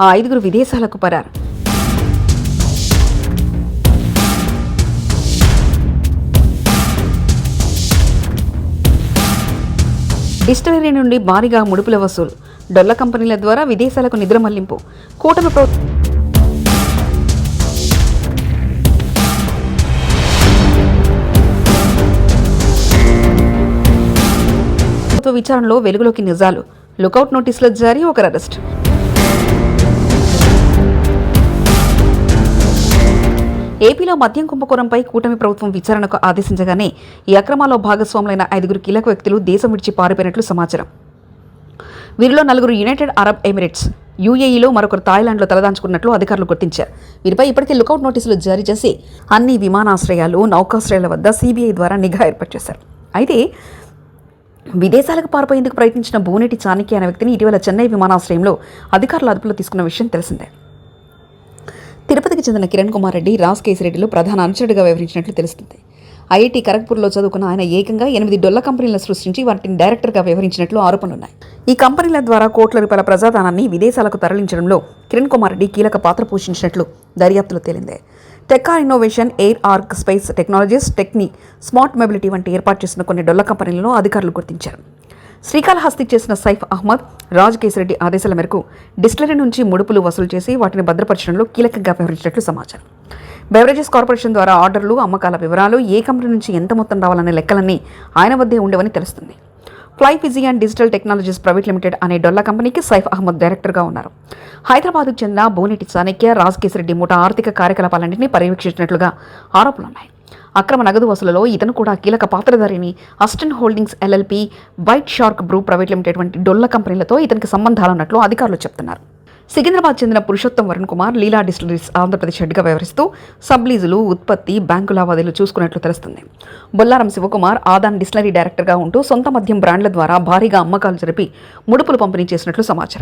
ఆ ఐదుగురు విదేశాలకు పరారు. డిస్టిలరీ నుండి భారీగా ముడుపుల వసూలు. డొల్ల కంపెనీల ద్వారా విదేశాలకు నిధుల మళ్ళింపు. కూటమి ప్రభుత్వం విచారణలో వెలుగులోకి నిజాలు. లుకౌట్ నోటీసుల జారీ ఒకరు అరెస్ట్. ఏపీలో మద్యం కుంభకోణంపై కూటమి ప్రభుత్వం విచారణకు ఆదేశించగానే ఈ అక్రమాల్లో భాగస్వాములైన ఐదుగురు కీలక వ్యక్తులు దేశం విడిచి పారిపోయినట్లు సమాచారం. వీరిలో నలుగురు యునైటెడ్ అరబ్ ఎమిరేట్స్ యూఏఈలో మరొకరు థాయిలాండ్లో తలదాంచుకున్నట్లు అధికారులు గుర్తించారు. వీరిపై ఇప్పటికే లుకౌట్ నోటీసులు జారీ చేసి అన్ని విమానాశ్రయాలు నౌకాశ్రయాల వద్ద సీబీఐ ద్వారా నిఘా ఏర్పాటు చేశారు. అయితే విదేశాలకు పారిపోయేందుకు ప్రయత్నించిన భూనేటి చాణక్య అనే వ్యక్తిని ఇటీవల చెన్నై విమానాశ్రయంలో అధికారులు అదుపులో తీసుకున్న విషయం తెలిసిందే. తిరుపతికి చెందిన కిరణ్ కుమార్ రెడ్డి రాజ్ కేసిరెడ్డిలో ప్రధాన అనుచరుడిగా వ్యవహరించినట్లు తెలుస్తుంది. ఐఐటి ఖరగ్పూర్లో చదువుకున్న ఆయన ఏకంగా ఎనిమిది డొల్ల కంపెనీలను సృష్టించి వాటిని డైరెక్టర్గా వ్యవహరించినట్లు ఆరోపణలున్నాయి. ఈ కంపెనీల ద్వారా కోట్ల రూపాయల ప్రజాదానాన్ని విదేశాలకు తరలించడంలో కిరణ్ కుమార్ రెడ్డి కీలక పాత్ర పోషించినట్లు దర్యాప్తులో తేలిందే. Techcar innovation air arc space technologies Techni smart mobility వంటి ఏర్పాటు చేసిన కొన్ని డొల్ల కంపెనీలను అధికారులు గుర్తించారు. శ్రీకాళహస్తి చేసిన సైఫ్ అహ్మద్ రాజ్ ఆదేశాల మేరకు డిస్టిలరీ నుంచి ముడుపులు వసూలు చేసి వాటిని భద్రపరచడంలో కీలకంగా వ్యవహరించినట్లు సమాచారం. బెవరేజెస్ కార్పొరేషన్ ద్వారా ఆర్డర్లు అమ్మకాల వివరాలు ఏ కంపెనీ నుంచి ఎంత మొత్తం రావాలనే లెక్కలన్నీ ఆయన వద్దే ఉండవని తెలుస్తుంది. Fly Fiji and digital technologies private limited అనే డొల్లా కంపెనీకి సైఫ్ అహ్మద్ డైరెక్టర్గా ఉన్నారు. హైదరాబాద్కు చెందిన బోనెటి చాణక్య రాజ్ కేసిరెడ్డి ముఠా ఆర్థిక కార్యకలాపాలన్నింటినీ పర్యవేక్షించినట్లుగా ఆరోపణలున్నాయి. అక్రమ నగదు వసూలలో ఇతను కూడా కీలక పాత్రధారిని. Aston holdings LLP white shark brew private limited వంటి డొల్ల కంపెనీలతో ఇతనికి సంబంధాలున్నట్లు అధికారులు చెప్తున్నారు. సికింద్రాబాద్ చెందిన పురుషోత్తం వరుణ్ కుమార్ లీలా డిస్టిలరీస్ ఆంధ్రప్రదేశ్ హెడ్గా వ్యవహరిస్తూ సబ్లీజులు ఉత్పత్తి బ్యాంకు లావాదేవీలు చూసుకున్నట్లు తెలుస్తుంది. బొల్లారం శివకుమార్ ఆదాన్ డిస్టిలరీ డైరెక్టర్గా ఉంటూ సొంత మద్యం బ్రాండ్ల ద్వారా భారీగా అమ్మకాలు జరిపి ముడుపులు పంపిణీ చేసినట్లు సమాచారం.